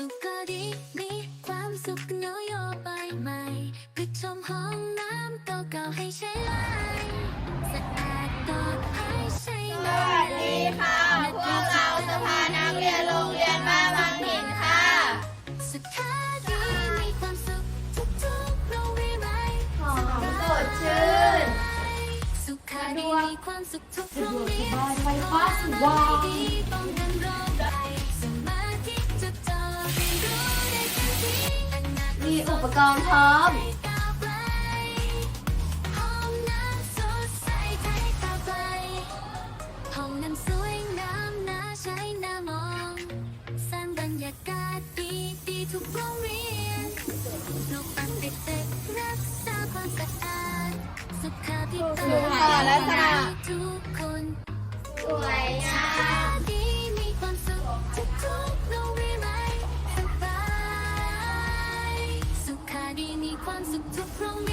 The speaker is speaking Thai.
สุขก็ดีมีความสุขนโยบายใหม่ปิดชมห้องน้ำเก่าๆให้ใช้ไลน์สะอาดปลอดภัยใช้สงาวัสนดีค่ะ พวกเราสภานักเรียนโรงเรียนบ้านบางหินค่ะ สุขาดีมีความสุขทุกๆโรงเรียนไหมหอมสดชื่น สุขาดีมีความสุขทุกโรงเรียนสบายไฟฟ้าสว่างดีป้องกันโรค มีอุปกรณ์พร้อมก้าวไกลห้องน้ำสดใสไทยก้าวไกลห้องน้ำสวยงามน่าใช้น่ามองสร้างบรรยากาศดีดีๆทุกโรงเรียนปลูกฝังเด็กๆรักษาความสะอาดสุขาพิบาลสุขลักษณะ wants to cook from